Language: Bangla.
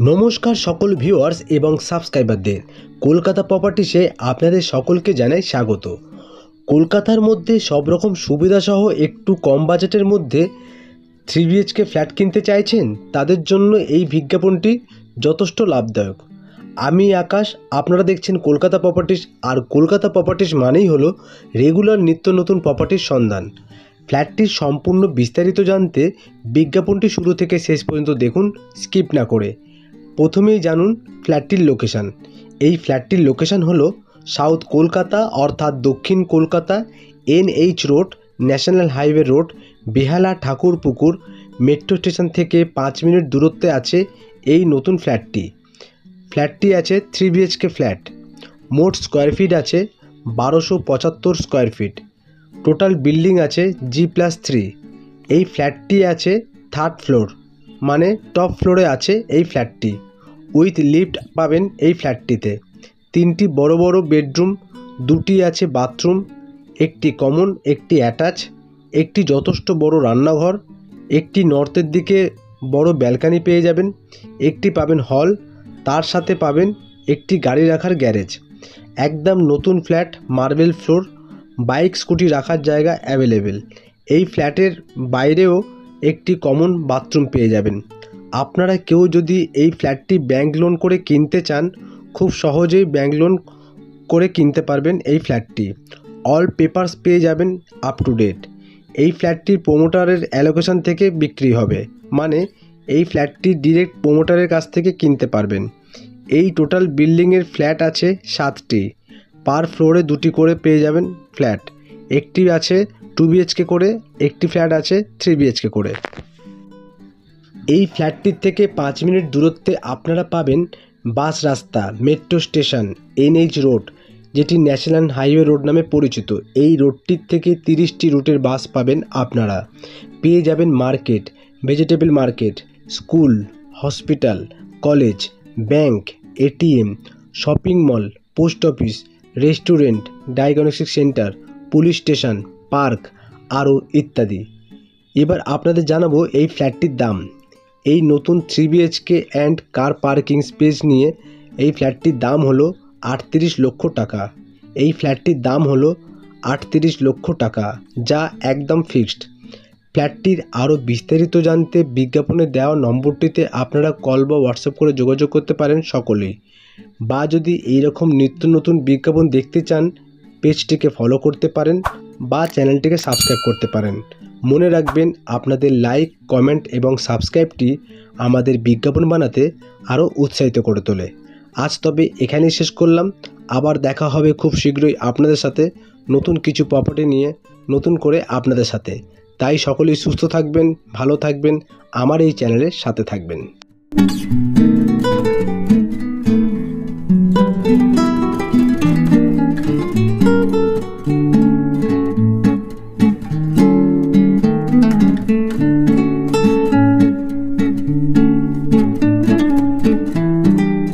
নমস্কার সকল ভিউয়ার্স এবং সাবস্ক্রাইবারদের কলকাতা প্রপার্টিসে আপনাদের সকলকে জানাই স্বাগত। কলকাতার মধ্যে সব রকম সুবিধাসহ একটু কম বাজেটের মধ্যে থ্রি বিএচকে ফ্ল্যাট কিনতে চাইছেন, তাদের জন্য এই বিজ্ঞাপনটি যথেষ্ট লাভদায়ক। আমি আকাশ, আপনারা দেখছেন কলকাতা প্রপার্টিস আর কলকাতা প্রপার্টিস মানেই হলো রেগুলার নিত্য নতুন প্রপার্টির সন্ধান। ফ্ল্যাটটির সম্পূর্ণ বিস্তারিত জানতে বিজ্ঞাপনটি শুরু থেকে শেষ পর্যন্ত দেখুন, স্কিপ না করে। প্রথমেই জানুন ফ্ল্যাটটির লোকেশান। এই ফ্ল্যাটটির লোকেশান হলো সাউথ কলকাতা, অর্থাৎ দক্ষিণ Kolkata, NH road, national highway road, Behala Thakurpukur metro station থেকে পাঁচ মিনিট দূরত্বে আছে এই নতুন ফ্ল্যাটটি। ফ্ল্যাটটি আছে থ্রি বিএইচকে ফ্ল্যাট। মোট স্কোয়ার ফিট আছে বারোশো পঁচাত্তর স্কোয়ার ফিট। টোটাল বিল্ডিং আছে জি প্লাস থ্রি এই ফ্ল্যাটটি আছে থার্ড ফ্লোর মানে টপ ফ্লোরে আছে এই ফ্ল্যাটটি উইথ লিফট পাবেন এই ফ্ল্যাটটিতে তিনটি বড় বড় বেডরুম দুটি আছে বাথরুম একটি কমন একটি অ্যাটাচ একটি যথেষ্ট বড় রান্নাঘর, একটি নর্থের দিকে বড় ব্যালকানি পেয়ে যাবেন, একটি পাবেন হল তার সাথে পাবেন একটি গাড়ি রাখার গ্যারেজ একদম নতুন flat marble floor bike, scooty রাখার জায়গা অ্যাভেলেবেল এই ফ্ল্যাটের বাইরেও একটি কমন বাথরুম পেয়ে যাবেন। আপনারা কেউ যদি এই ফ্ল্যাটটি ব্যাংক লোন করে কিনতে চান, খুব সহজেই ব্যাংক লোন করে কিনতে পারবেন এই ফ্ল্যাটটি। অল পেপারস পেয়ে যাবেন আপ টু ডেট এই ফ্ল্যাটটি প্রোমোটারের অ্যালোকেশন থেকে বিক্রি হবে। মানে এই ফ্ল্যাটটি ডিরেক্ট প্রোমোটারের কাছ থেকে কিনতে পারবেন। এই টোটাল বিল্ডিংয়ের ফ্ল্যাট আছে সাতটি। পার ফ্লোরে দুটি করে পেয়ে যাবেন ফ্ল্যাট। একটি আছে টু বিএইচকে করে, একটি ফ্ল্যাট আছে থ্রি বিএইচকে করে। এই ফ্ল্যাটটির থেকে পাঁচ মিনিট দূরত্বে আপনারা পাবেন বাস রাস্তা, মেট্রো স্টেশন, এনএইচ রোড, যেটি ন্যাশনাল হাইওয়ে রোড নামে পরিচিত। এই রোডটির থেকে তিরিশটি রুটের বাস পাবেন আপনারা। পেয়ে যাবেন market, vegetable market, school, hospital, college, bank, ATM, shopping mall, post office restaurant, diagnostic centre, police station, park আরও ইত্যাদি। এবার আপনাদের জানাব এই ফ্ল্যাটটির দাম। এই নতুন three BHK and car parking space নিয়ে এই ফ্ল্যাটটির দাম হলো আটত্রিশ লক্ষ টাকা। এই ফ্ল্যাটটির দাম হলো আটত্রিশ লক্ষ টাকা, যা একদম ফিক্সড। ফ্ল্যাটটির আরও বিস্তারিত জানতে বিজ্ঞাপনে দেওয়া নম্বরটিতে আপনারা কল বা হোয়াটসঅ্যাপ করে যোগাযোগ করতে পারেন সকলেই। বা যদি এইরকম নিত্য নতুন বিজ্ঞাপন দেখতে চান, পেজটিকে ফলো করতে পারেন বা চ্যানেলটিকে সাবস্ক্রাইব করতে পারেন। মনে রাখবেন, আপনাদের লাইক কমেন্ট এবং সাবস্ক্রাইবটি আমাদের বিজ্ঞাপন বানাতে আরও উৎসাহিত করে তোলে। আজ তবে এখানেই শেষ করলাম। আবার দেখা হবে খুব শীঘ্রই আপনাদের সাথে নতুন কিছু প্রপার্টি নিয়ে, নতুন করে আপনাদের সাথে। তাই সকলেই সুস্থ থাকবেন, ভালো থাকবেন, আমার এই চ্যানেলের সাথে থাকবেন।